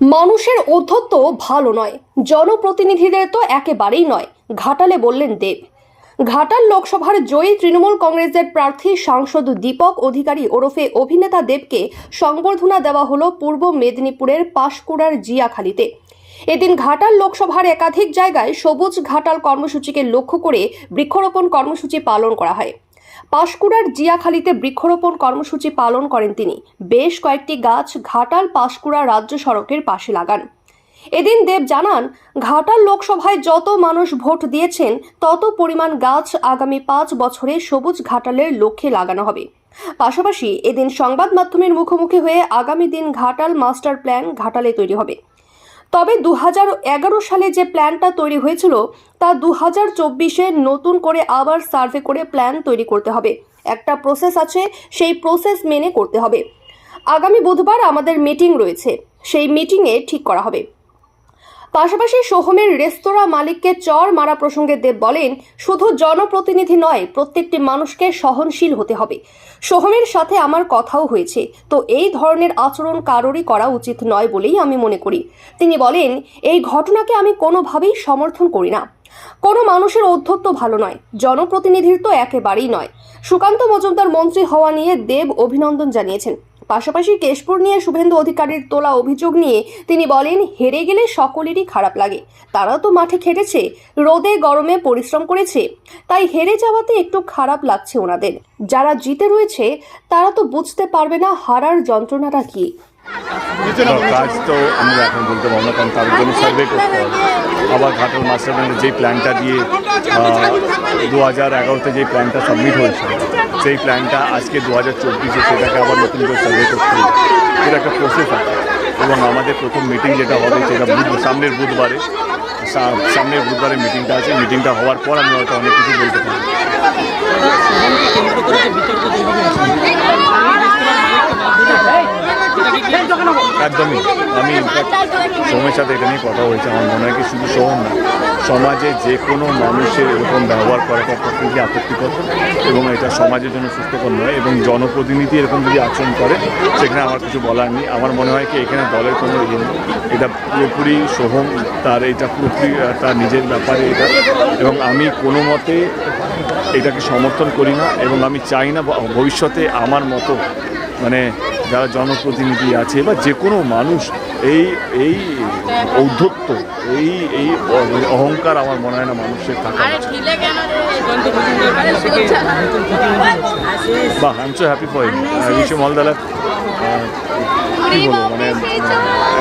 মানুষের অধ্যত্ব ভালো নয়, জনপ্রতিনিধিদের তো একেবারেই নয়, ঘাটালে বললেন দেব। ঘাটাল লোকসভার জয়ী তৃণমূল কংগ্রেসের প্রার্থী সাংসদ দীপক অধিকারী ওরফে অভিনেতা দেবকে সংবর্ধনা দেওয়া হলো পূর্ব মেদিনীপুরের পাশকুড়ার জিয়াখালীতে। এদিন ঘাটাল লোকসভার একাধিক জায়গায় সবুজ ঘাটাল কর্মসূচিকে লক্ষ্য করে বৃক্ষরোপণ কর্মসূচি পালন করা হয়। পাশকুড়ার জিয়াখালীতে বৃক্ষরোপণ কর্মসূচি পালন করেন তিনি। বেশ কয়েকটি গাছ ঘাটাল পাশকুড়া রাজ্য সড়কের পাশে লাগান। এদিন দেব জানান, ঘাটাল লোকসভায় যত মানুষ ভোট দিয়েছেন, তত পরিমাণ গাছ আগামী পাঁচ বছরে সবুজ ঘাটালের লক্ষ্যে লাগানো হবে। পাশাপাশি এদিন সংবাদ মাধ্যমের মুখোমুখি হয়ে আগামী দিন ঘাটাল মাস্টার প্ল্যান ঘাটালে তৈরি হবে। তবে দু সালে যে প্ল্যানটা তৈরি হয়েছিল, তা দু হাজার নতুন করে আবার সার্ভে করে প্ল্যান তৈরি করতে হবে। একটা প্রসেস আছে, সেই প্রসেস মেনে করতে হবে। আগামী বুধবার আমাদের মিটিং রয়েছে। সেই মিটিংয়ে ঠিক করা হবে। পাশাপাশি সোহমের রেস্তোরাঁ মালিককে চর মারা প্রসঙ্গে দেব বলেন, শুধু জনপ্রতিনিধি নয়, প্রত্যেকটি মানুষকে সহনশীল হতে হবে। সোহমের সাথে আমার কথাও হয়েছে, তো এই ধরনের আচরণ কারোরই করা উচিত নয় বলেই আমি মনে করি। তিনি বলেন, এই ঘটনাকে আমি কোনোভাবেই সমর্থন করি না। কোনো মানুষের অধ্যত্ব ভালো নয়, জনপ্রতিনিধির তো একেবারেই নয়। সুকান্ত মজুমদার মন্ত্রী হওয়া নিয়ে দেব অভিনন্দন জানিয়েছেন। পাশাপাশি কেশপুর নিয়ে শুভেন্দু অধিকারীর তোলা অভিযোগ নিয়ে তিনি বলেন, হেরে গেলে সকলেরই খারাপ লাগে। তারা তো মাঠে খেটেছে, রোদে গরমে পরিশ্রম করেছে। তাই হেরে যাওয়াতে একটু খারাপ লাগছে ওনাদের। যারা জিতে রয়েছে, তারা তো বুঝতে পারবে না হারার যন্ত্রণাটা কি। কাজ তো আমরা এখন বলতে পারব না, কারণ তার জন্য সার্ভে করতে হবে। আবার ঘাটাল মাস্টার যেই প্ল্যানটা দিয়ে দু হাজার এগারোতে যেই প্ল্যানটা সাবমিট হয়েছে সেই প্ল্যানটা আজকে দু হাজার চব্বিশে সেটাকে আবার নতুন করে সার্ভে করতে সেটা একটা প্রসেস আছে। এবং আমাদের প্রথম মিটিং যেটা হবে সেটা বুধ সামনের বুধবারে। সামনের বুধবারে মিটিংটা আছে। মিটিংটা হওয়ার পর আমি হয়তো অনেক কিছু বলতে পারব সোহমকে কেন্দ্র করে যে বিতর্ক তৈরি হয়েছে এই রেস্তোরাঁ মালিককে বাদ দিলে সেটা কি একদমই। আমি সোমের সাথে এটা নিয়ে কথা হয়েছে আমার মনে হয় কি শুধু সোম না, সমাজে যে কোনো মানুষের এরকম ব্যবহার করাটা প্রকৃতি আপত্তিকর এবং এটা সমাজের জন্য সুস্থকর নয় এবং জনপ্রতিনিধি এরকম যদি আচরণ করে, সেখানে আমার কিছু বলার নেই। আমার মনে হয় কি এখানে দলের কোনো ইয়ে নেই। এটা পুরোপুরি সোহম তার এটা পুরোপুরি তার নিজের ব্যাপারে এটা এবং আমি কোনো মতে এটাকে সমর্থন করি না এবং আমি চাই না ভবিষ্যতে আমার মতো মানে যারা জনপ্রতিনিধি আছে বা যে কোনো মানুষ এই এই ঔদ্ধত্য এই এই অহংকার আমার মনে হয় না মানুষের থাকা। বা I am so happy for বিশ্ব মলদালা কী বলব মানে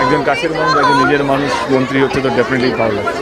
একজন কাছের মানুষ একজন নিজের মানুষ মন্ত্রী হচ্ছে তো ডেফিনেটলি ভালো লাগছে।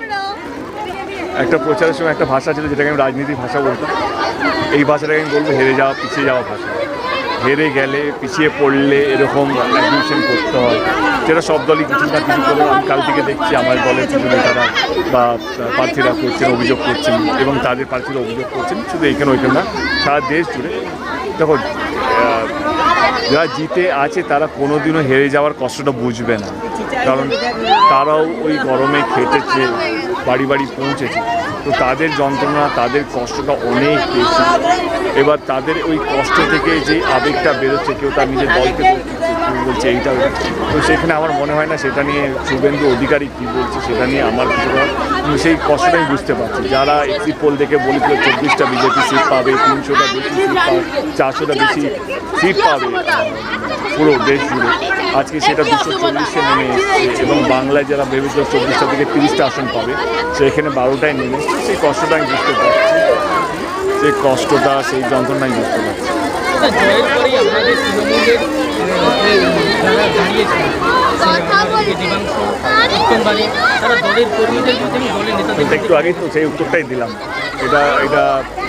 একটা প্রচারের সময় একটা ভাষা ছিল যেটাকে আমি রাজনীতির ভাষা বলতাম। এই ভাষাটাকে আমি বলব, হেরে যাওয়া পিছিয়ে যাওয়া ভাষা। হেরে গেলে, পিছিয়ে পড়লে এরকম অ্যাডমিশন করতে হয়। যেটা সব দলই কিছু না কিছু করে আমি কাল থেকে দেখছি, আমার দলের কিছু নেতারা বা প্রার্থীরা করছেন, অভিযোগ করছেন এবং তাদের প্রার্থীরা অভিযোগ করছেন, শুধু এখানে ওইখানে না, সারা দেশ জুড়ে। দেখো যারা জিতে আছে তারা কোনোদিনও হেরে যাওয়ার কষ্টটা বুঝবে না। কারণ তারাও ওই গরমে খেটেছে। বাড়ি বাড়ি পৌঁছেছে। তো তাদের যন্ত্রণা, তাদের কষ্টটা অনেক বেশি। এবার তাদের ওই কষ্ট থেকে যে আবেগটা বেরোচ্ছে, কেউ তার নিজের দলকে কেউ বলছে, এইটা। তো সেখানে আমার মনে হয় না সেটা নিয়ে শুভেন্দু অধিকারী কী বলছে সেটা নিয়ে আমার কিছু সেই কষ্টটা আমি বুঝতে পারছি। যারা একটি পোল দেখে বলেছিল চব্বিশটা বিজেপি সিট পাবে, তিনশোটা বেশি সিট পাবে, চারশোটা বেশি সিট পাবে, পুরো দেশ জুড়ে। আজকে সেটা দুশো চল্লিশে নেমে এসছে এবং বাংলায় যারা ভেবেছিল চব্বিশটা থেকে তিরিশটা আসন পাবে, সেখানে বারোটায় নেমে সেই কষ্টটা আমি বুঝতে পারছি। সেই কষ্টটা, সেই যন্ত্রণা আমি বুঝতে পারছি। তা জয়ের পরেই আমাদের তৃণমূলের যারা দাঁড়িয়েছে দেবাংশু উত্তমবাড়ি তারা দলের কর্মীদের মধ্যে দলের নেতাদের এটা একটু আগেই তো সেই উত্তরটাই দিলাম। এটা এটা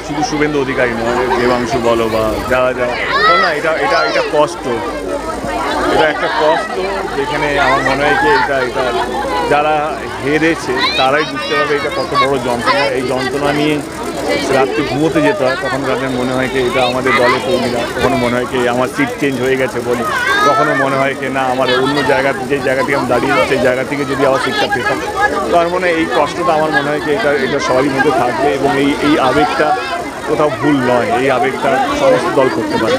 শুধু শুভেন্দু অধিকারী নয় দেবাংশু বলো বা যারা যারা না, না এটা এটা এটা কষ্ট। এটা একটা কষ্ট যেখানে আমার মনে হয় যে এটা এটা যারা হেরেছে তারাই বুঝতে পারবে এটা কত বড় যন্ত্রণা। এই যন্ত্রণা নিয়ে রাত্রে ঘুমোতে যেতে হয়, তখন তাদের মনে হয় কি এটা আমাদের দলে কর্মীরা কখনো মনে হয় কি আমার সিট চেঞ্জ হয়ে গেছে বলে। কখনো মনে হয় কি না আমার অন্য জায়গা, যে জায়গা থেকে আমি দাঁড়িয়ে সেই জায়গা থেকে যদি আবার সিটটা পেতাম। তার মনে এই কষ্টটা আমার মনে হয় কি এটা এটা সবারই মধ্যে থাকবে এবং এই এই আবেগটা কোথাও ভুল নয়, এই আবেগটা সমস্ত দল করতে পারে।